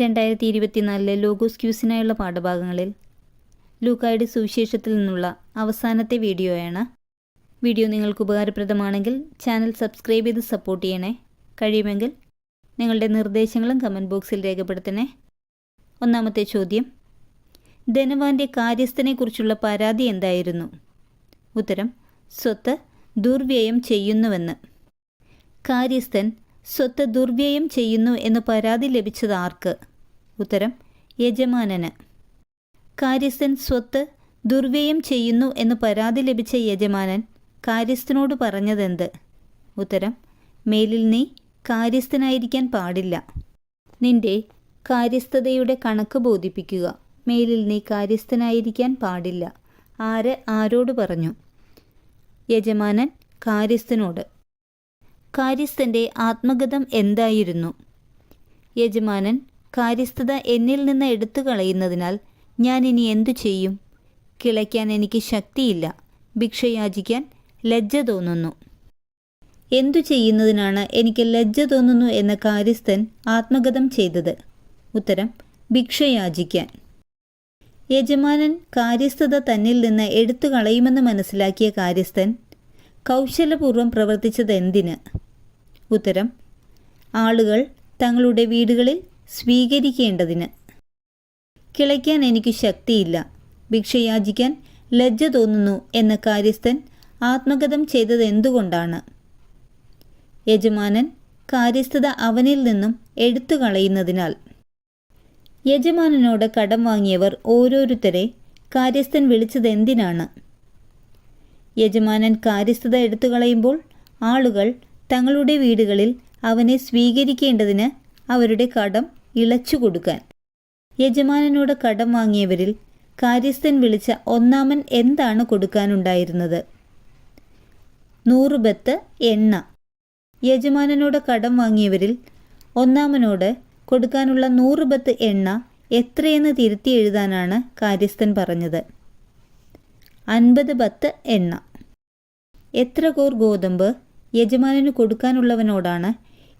രണ്ടായിരത്തി ഇരുപത്തിനാലിലെ ലോഗോസ് ക്യൂസിനായുള്ള പാഠഭാഗങ്ങളിൽ ലൂക്കായുടെ സുവിശേഷത്തിൽ നിന്നുള്ള അവസാനത്തെ വീഡിയോയാണ്. വീഡിയോ നിങ്ങൾക്ക് ഉപകാരപ്രദമാണെങ്കിൽ ചാനൽ സബ്സ്ക്രൈബ് ചെയ്ത് സപ്പോർട്ട് ചെയ്യണേ. കഴിയുമെങ്കിൽ നിങ്ങളുടെ നിർദ്ദേശങ്ങളും കമന്റ് ബോക്സിൽ രേഖപ്പെടുത്തണേ. ഒന്നാമത്തെ ചോദ്യം. ധനവാന്റെ കാര്യസ്ഥനെക്കുറിച്ചുള്ള പരാതി എന്തായിരുന്നു? ഉത്തരം സ്വത്ത് ദുർവ്യയം ചെയ്യുന്നുവെന്ന്. കാര്യസ്ഥൻ സ്വത്ത് ദുർവ്യയം ചെയ്യുന്നു എന്ന് പരാതി ലഭിച്ചത് ആർക്ക്? ഉത്തരം യജമാനന്. കാര്യസ്ഥൻ സ്വത്ത് ദുർവ്യയം ചെയ്യുന്നു എന്ന് പരാതി ലഭിച്ച യജമാനൻ കാര്യസ്ഥനോട് പറഞ്ഞതെന്ത്? ഉത്തരം മേലിൽ നീ കാര്യസ്ഥനായിരിക്കാൻ പാടില്ല. നിന്റെ കാര്യസ്ഥതയുടെ കണക്ക് ബോധിപ്പിക്കുക. മേലിൽ നീ കാര്യസ്ഥനായിരിക്കാൻ പാടില്ല. ആര് ആരോട് പറഞ്ഞു? യജമാനൻ കാര്യസ്ഥനോട്. കാര്യസ്ഥന്റെ ആത്മഗതം എന്തായിരുന്നു? യജമാനൻ കാര്യസ്ഥത എന്നിൽ നിന്ന് എടുത്തു കളയുന്നതിനാൽ ഞാൻ ഇനി എന്തു ചെയ്യും? കിളയ്ക്കാൻ എനിക്ക് ശക്തിയില്ല. ഭിക്ഷയാചിക്കാൻ ലജ്ജ തോന്നുന്നു. എന്തു ചെയ്യുന്നതിനാണ് എനിക്ക് ലജ്ജ തോന്നുന്നു എന്ന കാര്യസ്ഥൻ ആത്മഗതം ചെയ്തത്? ഉത്തരം ഭിക്ഷയാചിക്കാൻ. യജമാനൻ കാര്യസ്ഥത തന്നിൽ നിന്ന് എടുത്തു കളയുമെന്ന് മനസ്സിലാക്കിയ കാര്യസ്ഥൻ കൗശലപൂർവം പ്രവർത്തിച്ചത് എന്തിന് ഉത്തരം. ആളുകൾ തങ്ങളുടെ വീടുകളിൽ സ്വീകരിക്കേണ്ടതിന്. കിളയ്ക്കാൻ എനിക്ക് ശക്തിയില്ല. ഭിക്ഷയാചിക്കാൻ ലജ്ജ തോന്നുന്നു എന്ന കാര്യസ്ഥൻ ആത്മഗതം ചെയ്തത് എന്തുകൊണ്ടാണ് യജമാനൻ കാര്യസ്ഥത അവനിൽ നിന്നും എടുത്തു കളയുന്നതിനാൽ. യജമാനനോട് കടം വാങ്ങിയവർ ഓരോരുത്തരെ കാര്യസ്ഥൻ വിളിച്ചത് എന്തിനാണ് യജമാനൻ കാര്യസ്ഥത എടുത്തു കളയുമ്പോൾ ആളുകൾ തങ്ങളുടെ വീടുകളിൽ അവനെ സ്വീകരിക്കേണ്ടതിന് അവരുടെ കടം ഇളച്ചു കൊടുക്കാൻ. യജമാനനോട് കടം വാങ്ങിയവരിൽ കാര്യസ്ഥൻ വിളിച്ച ഒന്നാമൻ എന്താണ് കൊടുക്കാനുണ്ടായിരുന്നത്? നൂറ് ബത്ത് എണ്ണ. യജമാനനോട് കടം വാങ്ങിയവരിൽ ഒന്നാമനോട് കൊടുക്കാനുള്ള നൂറ് ബത്ത് എണ്ണ എത്രയെന്ന് തിരുത്തി എഴുതാനാണ് കാര്യസ്ഥൻ പറഞ്ഞത്. അൻപത് ബത്ത് എണ്ണ. എത്ര കോർ ഗോതമ്പ്? യജമാനന് കൊടുക്കാനുള്ളവനോടാണ്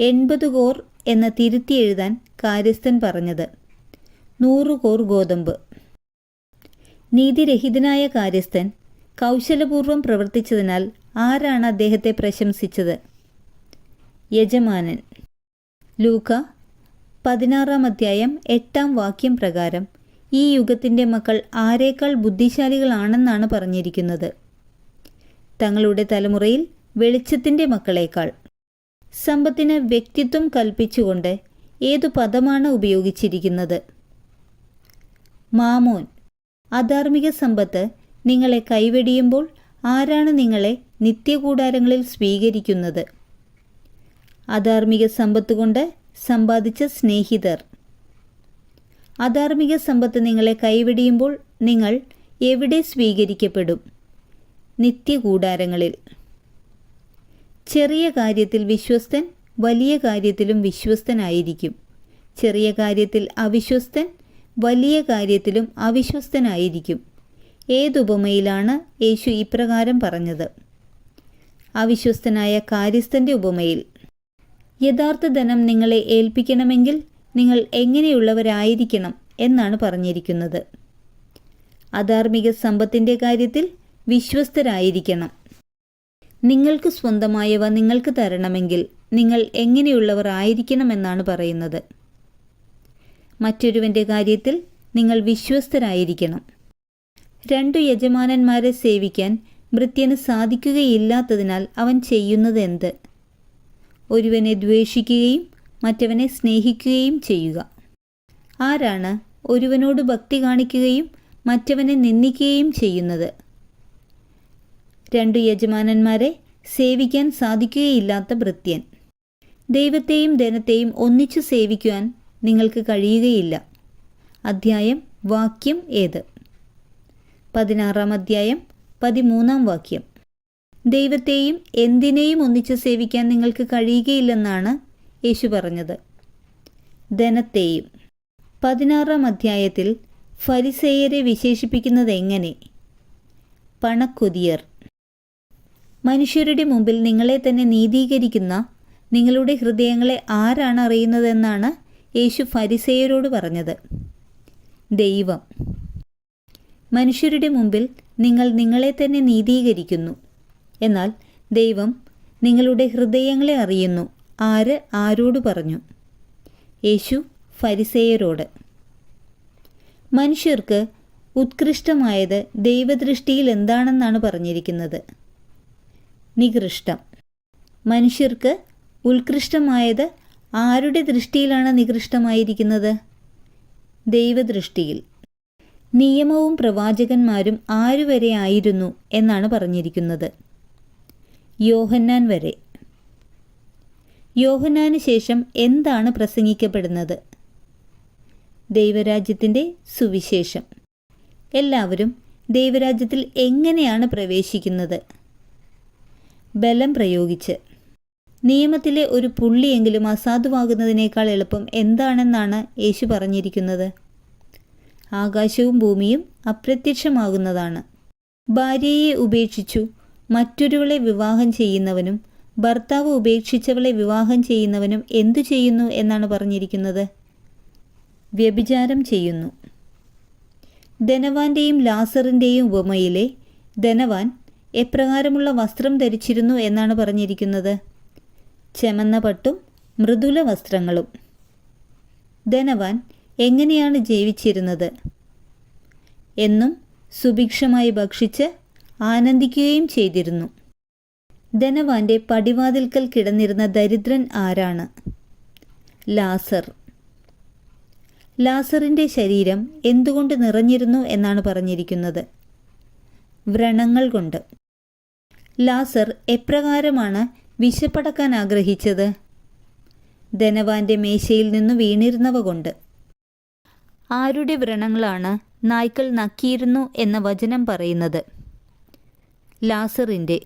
എൺപത് കോർ എന്ന് തിരുത്തി എഴുതാൻ കാര്യസ്ഥൻ പറഞ്ഞത്. നൂറ് കോർ ഗോതമ്പ്. നീതിരഹിതനായ കാര്യസ്ഥൻ കൗശലപൂർവം പ്രവർത്തിച്ചതിനാൽ ആരാണ് അദ്ദേഹത്തെ പ്രശംസിച്ചത്? യജമാനൻ. ലൂക്ക പതിനാറാം അധ്യായം എട്ടാം വാക്യം പ്രകാരം ഈ യുഗത്തിന്റെ മക്കൾ ആരേക്കാൾ ബുദ്ധിശാലികളാണെന്നാണ് പറഞ്ഞിരിക്കുന്നത്. തങ്ങളുടെ തലമുറയിൽ വെളിച്ചത്തിന്റെ മക്കളേക്കാൾ. സമ്പത്തിന് വ്യക്തിത്വം കൽപ്പിച്ചുകൊണ്ട് ഏതു പദമാണ് ഉപയോഗിച്ചിരിക്കുന്നത്? മാമോൻ അധാർമിക സമ്പത്ത് നിങ്ങളെ കൈവെടിയുമ്പോൾ ആരാണ് നിങ്ങളെ നിത്യകൂടാരങ്ങളിൽ സ്വീകരിക്കുന്നത്? അധാർമിക സമ്പത്ത് കൊണ്ട് സമ്പാദിച്ച സ്നേഹിതർ. അധാർമിക സമ്പത്ത് നിങ്ങളെ കൈവെടിയുമ്പോൾ നിങ്ങൾ എവിടെ സ്വീകരിക്കപ്പെടും? നിത്യകൂടാരങ്ങളിൽ. ചെറിയ കാര്യത്തിൽ വിശ്വസ്തൻ വലിയ കാര്യത്തിലും വിശ്വസ്തനായിരിക്കും. ചെറിയ കാര്യത്തിൽ അവിശ്വസ്തൻ വലിയ കാര്യത്തിലും അവിശ്വസ്തനായിരിക്കും. ഏതുപമയിലാണ് യേശു ഇപ്രകാരം പറഞ്ഞത്? അവിശ്വസ്തനായ കാര്യസ്ഥന്റെ ഉപമയിൽ. യഥാർത്ഥ ധനം നിങ്ങളെ ഏൽപ്പിക്കണമെങ്കിൽ നിങ്ങൾ എങ്ങനെയുള്ളവരായിരിക്കണം എന്നാണ് പറഞ്ഞിരിക്കുന്നത്. അധാർമിക സമ്പത്തിന്റെ കാര്യത്തിൽ വിശ്വസ്തരായിരിക്കണം. നിങ്ങൾക്ക് സ്വന്തമായവ നിങ്ങൾക്ക് തരണമെങ്കിൽ നിങ്ങൾ എങ്ങനെയുള്ളവർ ആയിരിക്കണമെന്നാണ് പറയുന്നത്. മറ്റൊരുവന്റെ കാര്യത്തിൽ നിങ്ങൾ വിശ്വസ്തരായിരിക്കണം. രണ്ടു യജമാനന്മാരെ സേവിക്കാൻ ഭൃത്യന് സാധിക്കുകയില്ലാത്തതിനാൽ അവൻ ചെയ്യുന്നത് എന്ത് ഒരുവനെ ദ്വേഷിക്കുകയും മറ്റവനെ സ്നേഹിക്കുകയും ചെയ്യുക. ആരാണ് ഒരുവനോട് ഭക്തി കാണിക്കുകയും മറ്റവനെ നിന്ദിക്കുകയും ചെയ്യുന്നത്? രണ്ടു യജമാനന്മാരെ സേവിക്കാൻ സാധിക്കുകയില്ലാത്ത ഭൃത്യൻ. ദൈവത്തെയും ധനത്തെയും ഒന്നിച്ചു സേവിക്കുവാൻ നിങ്ങൾക്ക് കഴിയുകയില്ല. അധ്യായം വാക്യം ഏത്? പതിനാറാം അധ്യായം പതിമൂന്നാം വാക്യം. ദൈവത്തെയും എന്തിനേയും ഒന്നിച്ചു സേവിക്കാൻ നിങ്ങൾക്ക് കഴിയുകയില്ലെന്നാണ് യേശു പറഞ്ഞത്. ധനത്തെയും. പതിനാറാം അധ്യായത്തിൽ ഫരിസേയരെ വിശേഷിപ്പിക്കുന്നത് എങ്ങനെ? പണക്കൊതിയർ. മനുഷ്യരുടെ മുമ്പിൽ നിങ്ങളെ തന്നെ നീതീകരിക്കുന്ന നിങ്ങളുടെ ഹൃദയങ്ങളെ ആരാണ് അറിയുന്നതെന്നാണ് യേശു ഫരിസേയരോട് പറഞ്ഞത്. ദൈവം മനുഷ്യരുടെ മുമ്പിൽ നിങ്ങൾ നിങ്ങളെ തന്നെ നീതീകരിക്കുന്നു. എന്നാൽ ദൈവം നിങ്ങളുടെ ഹൃദയങ്ങളെ അറിയുന്നു. ആര് ആരോട് പറഞ്ഞു? യേശു ഫരിസേയരോട്. മനുഷ്യർക്ക് ഉത്കൃഷ്ടമായത് ദൈവദൃഷ്ടിയിൽ എന്താണെന്നാണ് പറഞ്ഞിരിക്കുന്നത്. നികൃഷ്ടം. മനുഷ്യർക്ക് ഉത്കൃഷ്ടമായത് ആരുടെ ദൃഷ്ടിയിലാണ് നികൃഷ്ടമായിരിക്കുന്നത്? ദൈവദൃഷ്ടിയിൽ. നിയമവും പ്രവാചകന്മാരും ആരുവരെ ആയിരുന്നു എന്നാണ് പറഞ്ഞിരിക്കുന്നത്. യോഹന്നാൻ വരെ. യോഹന്നാന് ശേഷം എന്താണ് പ്രസംഗിക്കപ്പെടുന്നത്? ദൈവരാജ്യത്തിന്റെ സുവിശേഷം. എല്ലാവരും ദൈവരാജ്യത്തിൽ എങ്ങനെയാണ് പ്രവേശിക്കുന്നത്? ബലം പ്രയോഗിച്ച്. നിയമത്തിലെ ഒരു പുള്ളിയെങ്കിലും അസാധുവാകുന്നതിനേക്കാൾ എളുപ്പം എന്താണെന്നാണ് യേശു പറഞ്ഞിരിക്കുന്നത്. ആകാശവും ഭൂമിയും അപ്രത്യക്ഷമാകുന്നതാണ്. ഭാര്യയെ ഉപേക്ഷിച്ചു മറ്റൊരുവളെ വിവാഹം ചെയ്യുന്നവനും ഭർത്താവ് ഉപേക്ഷിച്ചവളെ വിവാഹം ചെയ്യുന്നവനും എന്തു ചെയ്യുന്നു എന്നാണ് പറഞ്ഞിരിക്കുന്നത്. വ്യഭിചാരം ചെയ്യുന്നു. ധനവാന്റെയും ലാസറിന്റെയും ഉപമയിലെ ധനവാൻ എപ്രകാരമുള്ള വസ്ത്രം ധരിച്ചിരുന്നു എന്നാണ് പറഞ്ഞിരിക്കുന്നത്. ചെമന്ന പട്ടും മൃദുല വസ്ത്രങ്ങളും. ധനവാൻ എങ്ങനെയാണ് ജീവിച്ചിരുന്നത്? എന്നും സുഭിക്ഷമായി ഭക്ഷിച്ച് ആനന്ദിക്കുകയും ചെയ്തിരുന്നു. ധനവാന്റെ പടിവാതിൽക്കൽ കിടന്നിരുന്ന ദരിദ്രൻ ആരാണ്? ലാസർ. ലാസറിന്റെ ശരീരം എന്തുകൊണ്ട് നിറഞ്ഞിരുന്നു എന്നാണ് പറഞ്ഞിരിക്കുന്നത്. വ്രണങ്ങൾ കൊണ്ട്. ലാസർ എപ്രകാരമാണ് വിശപ്പടക്കാൻ ആഗ്രഹിച്ചത്? ധനവാന്റെ മേശയിൽ നിന്നു വീണിരുന്നവ കൊണ്ട്. ആരുടെ വ്രണങ്ങളാണ് നായ്ക്കൾ നക്കിയിരുന്നു എന്ന വചനം പറയുന്നത്? ലാസറിന്റെ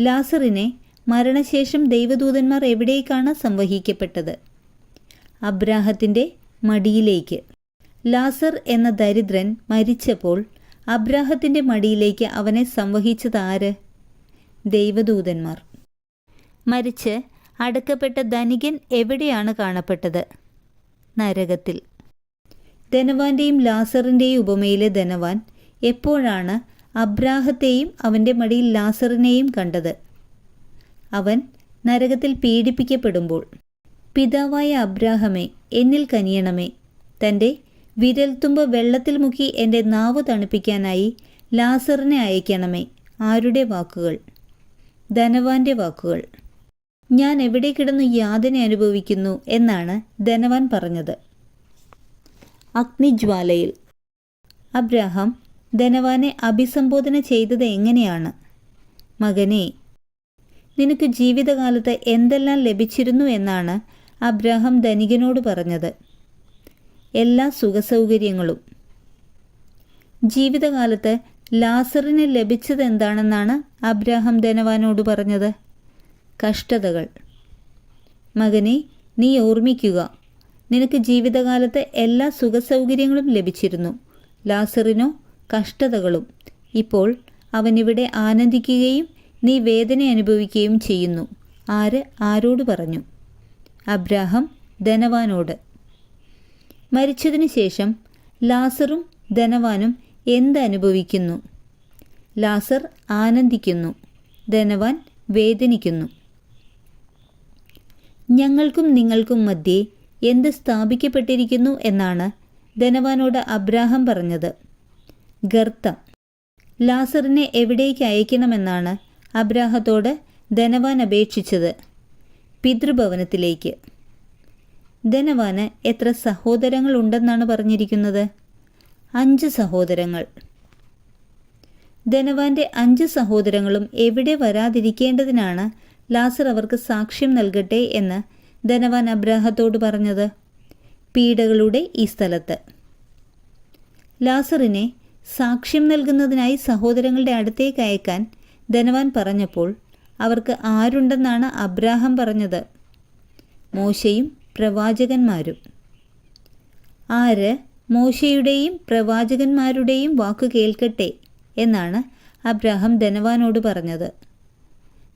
ലാസറിനെ മരണശേഷം ദൈവദൂതന്മാർ എവിടേക്കാണ് സംവഹിക്കപ്പെട്ടത്? അബ്രാഹത്തിന്റെ മടിയിലേക്ക്. ലാസർ എന്ന ദരിദ്രൻ മരിച്ചപ്പോൾ അബ്രാഹത്തിന്റെ മടിയിലേക്ക് അവനെ സംവഹിച്ചതാര് ദൈവദൂതന്മാർ. മരിച്ച് അടക്കപ്പെട്ട ധനികൻ എവിടെയാണ് കാണപ്പെട്ടത്? നരകത്തിൽ. ധനവാന്റെയും ലാസറിന്റെയും ഉപമയിലെ ധനവാൻ എപ്പോഴാണ് അബ്രാഹത്തെയും അവന്റെ മടിയിൽ ലാസറിനെയും കണ്ടത്? അവൻ നരകത്തിൽ പീഡിപ്പിക്കപ്പെടുമ്പോൾ പിതാവായ അബ്രാഹമേ എന്നിൽ കനിയണമേ തന്റെ വിരൽത്തുമ്പ് വെള്ളത്തിൽ മുക്കി എന്റെ നാവ് തണുപ്പിക്കാനായി ലാസറിനെ അയക്കണമേ. ആരുടെ വാക്കുകൾ? ധനവാന്റെ വാക്കുകൾ. ഞാൻ എവിടെ കിടന്നു യാതന അനുഭവിക്കുന്നു എന്നാണ് ധനവാൻ പറഞ്ഞത്. അഗ്നിജ്വാലയിൽ. അബ്രഹാം ധനവാനെ അഭിസംബോധന ചെയ്തത് എങ്ങനെയാണ്? മകനെ നിനക്ക് ജീവിതകാലത്ത് എന്തെല്ലാം ലഭിച്ചിരുന്നു എന്നാണ് അബ്രഹാം ധനികനോട് പറഞ്ഞത്. എല്ലാ സുഖസൗകര്യങ്ങളും. ജീവിതകാലത്ത് ലാസറിന് ലഭിച്ചത് എന്താണെന്നാണ് അബ്രാഹാം ധനവാനോട് പറഞ്ഞത്? കഷ്ടതകൾ. മകനെ നീ ഓർമ്മിക്കുക. നിനക്ക് ജീവിതകാലത്ത് എല്ലാ സുഖസൗകര്യങ്ങളും ലഭിച്ചിരുന്നു. ലാസറിനോ കഷ്ടതകളും. ഇപ്പോൾ അവനിവിടെ ആനന്ദിക്കുകയും നീ വേദന അനുഭവിക്കുകയും ചെയ്യുന്നു. ആര്? ആരോട് പറഞ്ഞു? അബ്രാഹം ധനവാനോട്. മരിച്ചതിനു ശേഷം ലാസറും ധനവാനും എന്തനുഭവിക്കുന്നു ലാസർ ആനന്ദിക്കുന്നു ധനവാൻ വേദനിക്കുന്നു. ഞങ്ങൾക്കും നിങ്ങൾക്കും മധ്യേ എന്ത് സ്ഥാപിക്കപ്പെട്ടിരിക്കുന്നു എന്നാണ് ധനവാനോട് അബ്രാഹം പറഞ്ഞത്. ഗർത്തം. ലാസറിനെ എവിടേക്ക് അയക്കണമെന്നാണ് അബ്രാഹത്തോട് ധനവാൻ അപേക്ഷിച്ചത്. പിതൃഭവനത്തിലേക്ക്. ധനവാന് എത്ര സഹോദരങ്ങൾ ഉണ്ടെന്നാണ് പറഞ്ഞിരിക്കുന്നത്? അഞ്ച് സഹോദരങ്ങൾ. ധനവാന്റെ അഞ്ച് സഹോദരങ്ങളും എവിടെ വരാതിരിക്കേണ്ടതിനാണ് ലാസർ അവർക്ക് സാക്ഷ്യം നൽകട്ടെ എന്ന് ധനവാൻ അബ്രാഹത്തോട് പറഞ്ഞത്? പീഡകളുടെ ഈ സ്ഥലത്ത്. ലാസറിനെ സാക്ഷ്യം നൽകുന്നതിനായി സഹോദരങ്ങളുടെ അടുത്തേക്ക് അയക്കാൻ ധനവാൻ പറഞ്ഞപ്പോൾ അവർക്ക് ആരുണ്ടെന്നാണ് അബ്രാഹം പറഞ്ഞത്? മോശയും പ്രവാചകന്മാരും. ആര് മോശയുടെയും പ്രവാചകന്മാരുടെയും വാക്കു കേൾക്കട്ടെ എന്നാണ് അബ്രഹാം ധനവാനോട് പറഞ്ഞത്.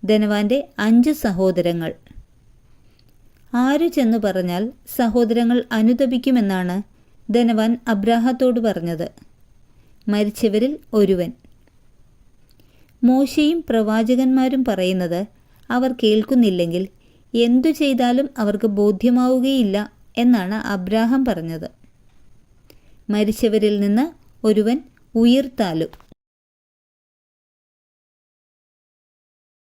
ധനവാന്റെ അഞ്ച് സഹോദരങ്ങൾ. ആരു ചെന്നു പറഞ്ഞാൽ സഹോദരങ്ങൾ അനുതപിക്കുമെന്നാണ് ധനവാൻ അബ്രാഹത്തോട് പറഞ്ഞത്. മരിച്ചവരിൽ ഒരുവൻ. മോശയും പ്രവാചകന്മാരും പറയുന്നത് അവർ കേൾക്കുന്നില്ലെങ്കിൽ എന്തു ചെയ്താലും അവർക്ക് ബോധ്യമാവുകയില്ല എന്നാണ് അബ്രാഹം പറഞ്ഞത്. മരിച്ചവരിൽ നിന്ന് ഒരുവൻ ഉയിർത്താലും